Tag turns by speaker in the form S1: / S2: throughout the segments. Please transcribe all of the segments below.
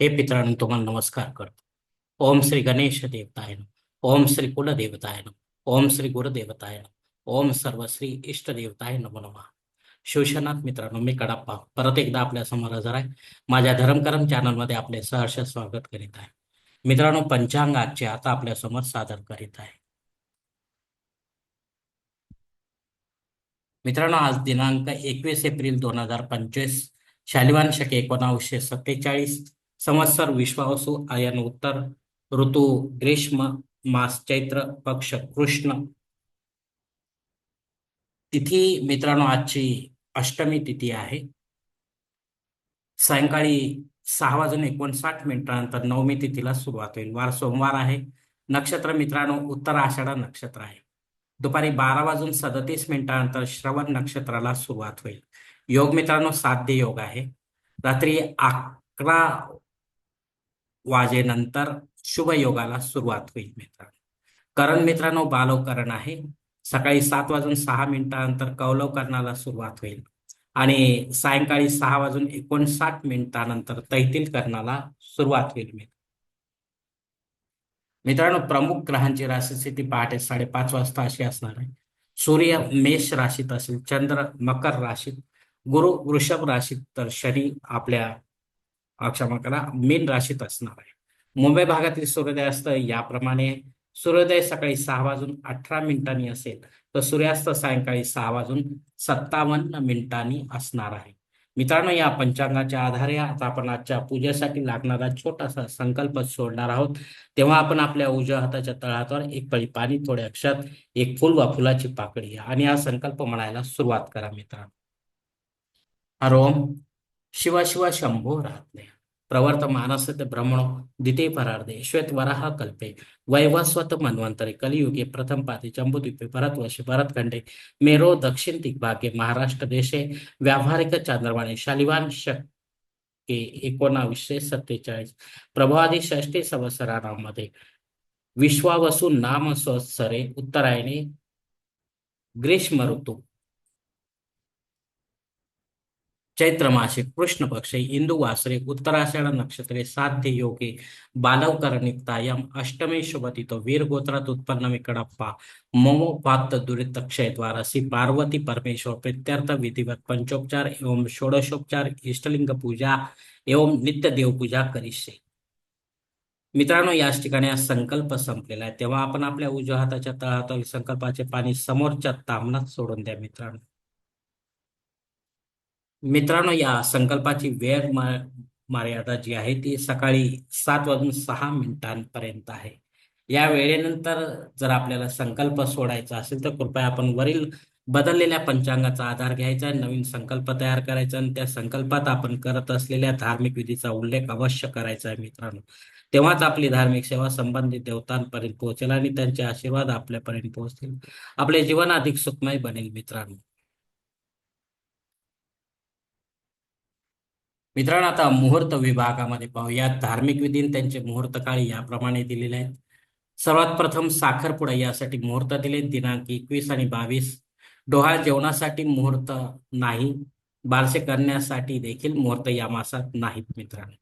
S1: हे पित्रांनो तुम्हाला नमस्कार करतो. ओम श्री गणेश देवताय ओम श्री कुलदेवताय ओम श्री गुरुदेवताय ओम सर्व श्री इष्ट देवताय नमो नमः. शिवशनाथ मित्रांनो मी कडाप्पा. परत एकदा आपल्यासमोर हजर आहे. माझ्या धर्मकरम चॅनलमध्ये आपले सहर्ष स्वागत करीत आहे. मित्रांनो पंचांग आजचे आता आपल्यासमोर सादर करीत आहे. मित्रांनो आज दिनांक एकवीस एप्रिल दोन हजार पंचवीस शालिवान शके एकोणावीसशे सत्तेचाळीस संवत्सर विश्वावसु आयन उत्तर ऋतू ग्रीष्म मास चैत्र पक्ष कृष्ण। तिथी मित्रांनो आजची अष्टमी तिथी आहे. सायंकाळी सहा वाजून एकोणसाठ मिनिटानंतर नवमी तिथीला सुरुवात होईल. वार सोमवार आहे. नक्षत्र मित्रांनो उत्तर आषाढा नक्षत्र आहे. दुपारी बारा वाजून सदतीस मिनिटानंतर श्रवण नक्षत्राला सुरुवात होईल. योग मित्रांनो साध्य योग आहे. रात्री अकरा वाजेनंतर शुभ योगाला सुरुवात होईल मित्रांनो. करण मित्रांनो बालवकरण आहे. सकाळी सात वाजून सहा मिनिटानंतर कौलवकरणाला सुरुवात होईल. आणि सायंकाळी सहा वाजून एकोणसाठ मिनिटानंतर तैतील करणाला सुरुवात होईल मित्र मित्रांनो प्रमुख ग्रहांची राशीस्थिती पहाटे साडेपाच वाजता अशी असणार आहे. सूर्य मेष राशीत असेल चंद्र मकर राशीत गुरु वृषभ राशीत तर शनी आपल्या क्षमा करा मीन राशीत असणार आहे. मुंबई भागातील सूर्योदय असतं याप्रमाणे सूर्योदय सकाळी सहा वाजून अठरा मिनिटांनी असेल तर सूर्यास्त सायंकाळी सहा वाजून सत्तावन्न मिनिटांनी असणार आहे. मित्रांनो या पंचांगाच्या आधारे आता आपण आजच्या पूजेसाठी लागणारा छोटासा संकल्प सोडणार आहोत. तेव्हा आपण आपल्या उजव्या हाताच्या तळहातावर एक पळी पाणी थोडे अक्षात एक फुल वा फुलाची पाकळी आणि हा संकल्प म्हणायला सुरुवात करा मित्रांनो. हरोम शिवाशिवा शंभो राहते प्रवर्त मानसत ब्रह्मणो द्वितीय परार्धे श्वेत वराह कल्पे। वैवस्वत मन्वंतरे कलियुगे प्रथम पाती जम्बुद्वीपे भरतवर्षे भरतखंडे। मेरो दक्षिण दिग्भागे महाराष्ट्र देशे व्यावहारिक चांद्रवाणी शालिवान शके एकोणावीसशे सत्तेचाळीस। प्रभादी षष्टी संवत्सरामध्ये विश्वावसू नाम संवत्सरे उत्तरायणे ग्रीष्म ऋतू चैत्र मासे कृष्ण पक्षे इंदू वासरे उत्तराषाढ नक्षत्रे साध्य योगे बालवकरणिक्तायाम अष्टमे शुभतितो वीर गोत्रात उत्पन्न विकडप्पा मोमोपात दुरित क्षयद्वारा श्री पार्वती परमेश्वर प्रित्यर्थ विधिवत पंचोपचार एवं षोडशोपचार इष्टलिंग पूजा एवं नित्य देवपूजा करिष्ये मित्रांनो याच ठिकाणी हा संकल्प संपलेला आहे तेव्हा आपण आपल्या उजव्या हाताच्या तळहातावरील संकल्पाचे पाणी समोरच्या तामनात सोडून द्या मित्रांनो मित्रांनो या संकल्पाची वेळ मर्यादा जी आहे ती सकाळी सात वाजून सहा मिनिटांपर्यंत आहे. या वेळेनंतर जर आपल्याला संकल्प सोडायचा असेल तर कृपया आपण वरील बदललेल्या पंचांगाचा आधार घ्यायचा नवीन संकल्प तयार करायचा आणि त्या संकल्पात आपण करत असलेल्या धार्मिक विधीचा उल्लेख अवश्य करायचा आहे मित्रांनो. तेव्हाच आपली धार्मिक सेवा संबंधित देवतांपर्यंत पोहोचेल आणि त्यांचे आशीर्वाद आपल्यापर्यंत पोहोचतील. आपले जीवन अधिक सुखमय बनेल मित्रांनो. मित्रांनो आता मुहूर्त विभागामध्ये पाहूया. धार्मिक विधीन त्यांचे मुहूर्त काळी याप्रमाणे दिलेले आहेत. सर्वात प्रथम साखरपुडा यासाठी मुहूर्त दिले. दिनांक एकवीस आणि बावीस. डोहाळ जेवणासाठी मुहूर्त नाही. बारसे करण्यासाठी देखील मुहूर्त या मासात नाहीत मित्रांनो.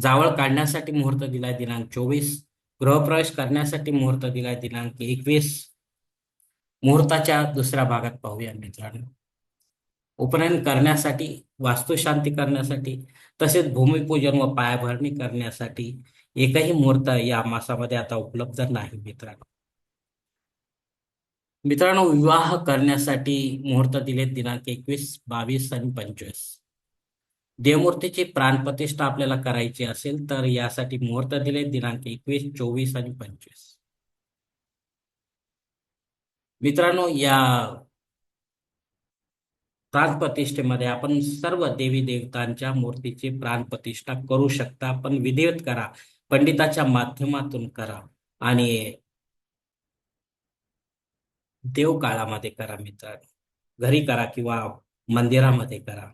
S1: जावळ काढण्यासाठी मुहूर्त दिलाय दिनांक चोवीस. गृहप्रवेश करण्यासाठी मुहूर्त दिलाय दिनांक एकवीस. मुहूर्ताच्या दुसऱ्या भागात पाहूया मित्रांनो. उपनयन करण्यासाठी वास्तुशांती करण्यासाठी तसेच भूमिपूजन व पायाभरणी करण्यासाठी एकही मुहूर्त या मासामध्ये आता उपलब्ध नाही मित्रांनो. मित्रांनो विवाह करण्यासाठी मुहूर्त दिले दिनांक एकवीस बावीस आणि पंचवीस. देवमूर्तीची प्राणप्रतिष्ठा आपल्याला करायची असेल तर यासाठी मुहूर्त दिले दिनांक एकवीस चोवीस आणि पंचवीस. मित्रांनो या प्राणप्रतिष्ठेमध्ये आपण सर्व देवी देवतांच्या मूर्तीची प्राणप्रतिष्ठा करू शकता. पण विधिवत करा. पंडिताच्या माध्यमातून करा. आणि देव काळामध्ये करा मित्रांनो घरी करा किंवा मंदिरामध्ये करा.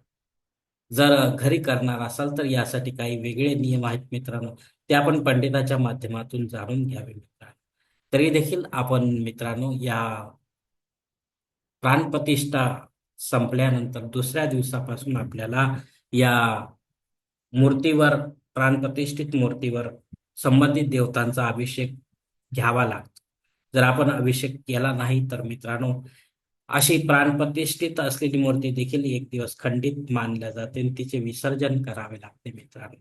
S1: जर घरी करणार असाल तर यासाठी काही वेगळे नियम आहेत मित्रांनो. ते आपण पंडिताच्या माध्यमातून जाणून घ्यावे मित्रांनो तरी देखील आपण मित्रांनो या प्राणप्रतिष्ठा संपल्यानंतर दुसऱ्या दिवसापासून आपल्याला या मूर्तीवर प्राणप्रतिष्ठित मूर्तीवर संबंधित देवतांचा अभिषेक घ्यावा लागतो. जर आपण अभिषेक केला नाही तर मित्रांनो अशी प्राणप्रतिष्ठित असलेली मूर्ती देखील एक दिवस खंडित मानल्या जाते आणि तिचे विसर्जन करावे लागते मित्रांनो.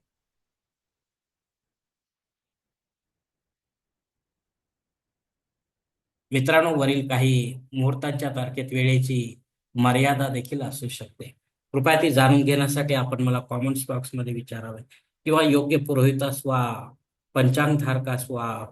S1: मित्रांनो वरील काही मुहूर्तांच्या तारखेत वेळेची मर्यादा देखील असू शकते. कृपया ती जाणून घेण्यासाठी आपण मला कॉमेंट्स बॉक्समध्ये विचारावे. किंवा योग्य पुरोहितास वा पंचांगधारकास वा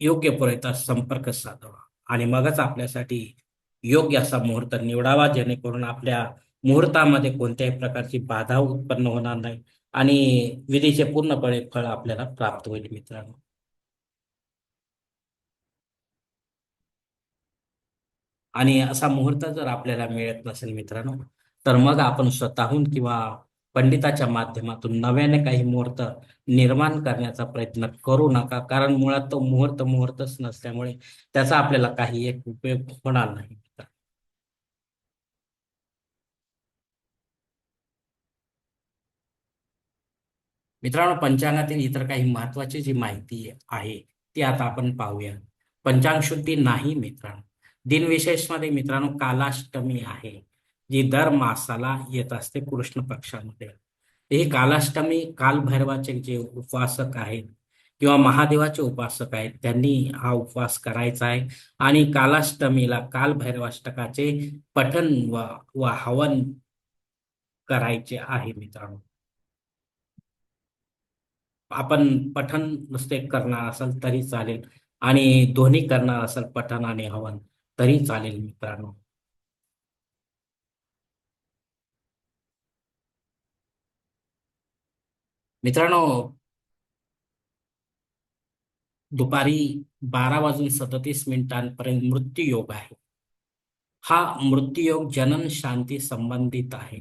S1: योग्य पुरोहितास संपर्क साधावा. आणि मगच आपल्यासाठी योग्य असा मुहूर्त निवडावा जेणेकरून आपल्या मुहूर्तामध्ये कोणत्याही प्रकारची बाधा उत्पन्न होणार नाही. आणि विधीचे पूर्णपणे फळ आपल्याला प्राप्त होईल मित्रांनो. आणि असा मुहूर्त जर आपल्याला मिळत नसेल मित्रांनो तर मग आपण स्वतःहून किंवा पंडिताच्या माध्यमातून नव्याने काही मुहूर्त निर्माण करण्याचा प्रयत्न करू नका. कारण मुळात तो मुहूर्त मुहूर्तच नसल्यामुळे त्याचा आपल्याला काही एक उपयोग होणार नाही. मित्रांनो पंचांगातील इतर काही महत्वाची जी माहिती आहे ती आता आपण पाहूया. पंचांग शुद्धी नाही मित्रांनो. दिनविशेषमध्ये मित्रांनो कालाष्टमी आहे जी दर मासाला येत असते कृष्ण पक्षामध्ये. ही कालाष्टमी कालभैरवाचे जे उपासक आहेत किंवा महादेवाचे उपासक आहेत त्यांनी हा उपवास करायचा आहे. आणि कालाष्टमीला कालभैरवाष्टकाचे पठन व, व हवन करायचे आहे मित्रांनो. आपण पठन नुसते करणार असाल तरी चालेल. आणि दोन्ही करणार असाल पठन आणि हवन. तरी चालेल मित्रांनो. मित्रांनो दुपारी बारा वाजून सदतीस मिनिटांपर्यंत मृत्यू योग आहे. हा मृत्यूयोग जनन शांती संबंधित आहे.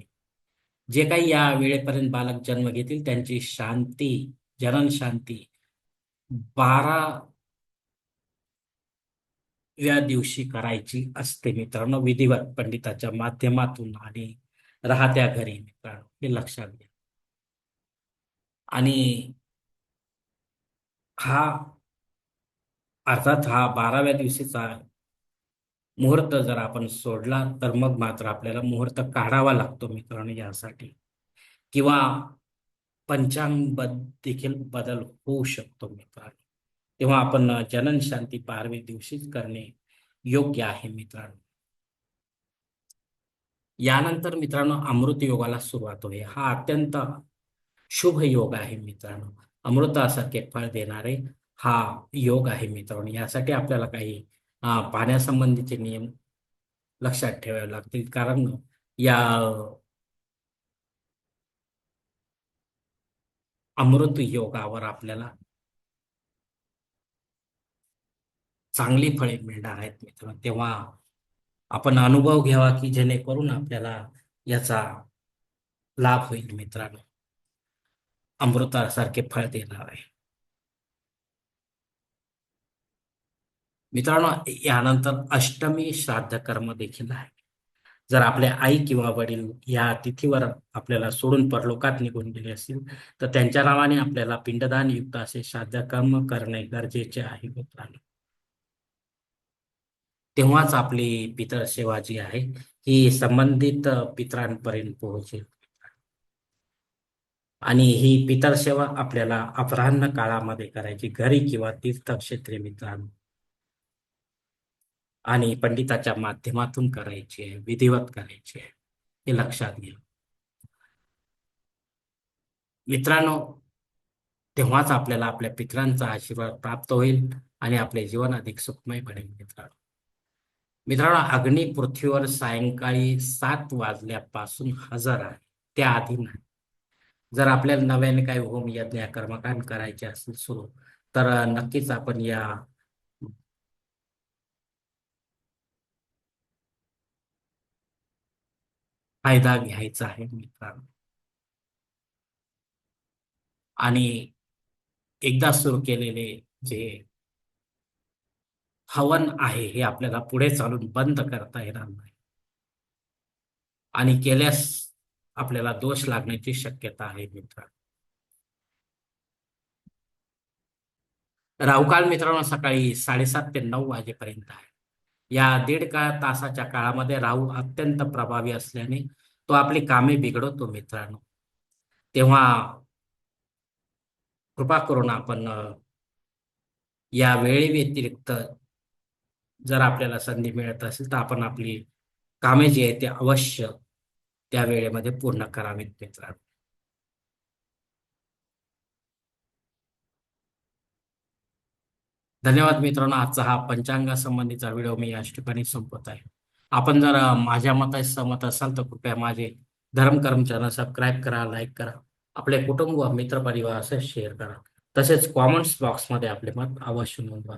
S1: जे काही या वेळेपर्यंत बालक जन्म घेतील त्यांची शांती जनन शांती बारा या दिवशी करायची असते मित्रांनो. विधिवत पंडिताच्या माध्यमातून आणि राहत्या घरी मित्रांनो. हे लक्षात घ्या. आणि हा अर्थात हा बाराव्या दिवशीचा मुहूर्त जर आपण सोडला तर मग मात्र आपल्याला मुहूर्त काढावा लागतो मित्रांनो यासाठी. किंवा पंचांग देखील बदल होऊ शकतो मित्रांनो. तेव्हा आपण जनन शांती बारवे दिवशीच करणे योग्य आहे मित्रांनो. यानंतर मित्रांनो अमृत योगाला सुरुवात होईल हा अत्यंत शुभ योग आहे मित्रांनो. अमृतासारखे फळ देणारे हा योग आहे मित्रांनो. यासाठी आपल्याला काही पाण्यासंबंधीचे नियम लक्षात ठेवावे लागतील. कारण या अमृत योगावर आपल्याला चांगली फळे मिळणार आहेत मित्रांनो. तेव्हा आपण अनुभव घ्यावा की जेणेकरून आपल्याला याचा लाभ होईल मित्रांनो. अमृतासारखे फळ देणार आहे. मित्रांनो यानंतर अष्टमी श्राद्ध कर्म देखील आहे. जर आपल्या आई किंवा वडील या तिथीवर आपल्याला सोडून परलोकात निघून गेले असतील तर त्यांच्या नावाने आपल्याला पिंडदान युक्त असे श्राद्ध कर्म करणे गरजेचे आहे मित्रांनो. तेव्हाच आपली पितर सेवा जी आहे ही संबंधित पितरांपर्यंत पोहोचेल. आणि ही पितर सेवा आपल्याला अपराह्न काळामध्ये करायची घरी किंवा तीर्थक्षेत्री मित्रांनो. आणि पंडिताच्या माध्यमातून करायची आहे विधिवत करायची आहे हे लक्षात घ्या. मित्रांनो तेव्हाच आपल्याला आपल्या पित्रांचा आशीर्वाद प्राप्त होईल आणि आपले जीवन अधिक सुखमय बनेल मित्रांनो. मित्रांनो अग्नी पृथ्वीवर सायंकाळी सात वाजल्यापासून हजर आहे. त्याआधी नाही. जर आपल्याला नव्याने काही होम यज्ञ कर्मकांड करायचे असेल सुरू तर नक्कीच आपण या फायदा घ्यायचा आहे मित्रांनो. आणि एकदा सुरू केलेले जे हवन आहे हे आपल्याला पुढे चालून बंद करता येणार नाही. आणि केल्यास आपल्याला दोष लागण्याची शक्यता आहे मित्रांनो. राहुकाल मित्रांनो सकाळी साडेसात ते नऊ वाजेपर्यंत आहे. या दीड काळ तासाच्या काळामध्ये राहू अत्यंत प्रभावी असल्याने तो आपली कामे बिघडवतो मित्रांनो. तेव्हा कृपा करून आपण या वेळे व्यतिरिक्त जर आपल्याला संधी मिळत असेल तर आपण आपली कामे जी आहेत ते अवश्य त्या वेळेमध्ये पूर्ण करावीत मित्रांनो धन्यवाद मित्रांनो. आजचा हा पंचांगा संबंधीचा व्हिडिओ मी या ठिकाणी संपवत आहे. आपण जर माझ्या मताशी सहमत असाल तर कृपया माझे धर्मकर्म चॅनल सबस्क्राईब करा लाईक करा. आपले कुटुंब मित्रपरिवार असे शेअर करा. तसेच कॉमेंट्स बॉक्समध्ये आपले मत अवश्य नोंदवा.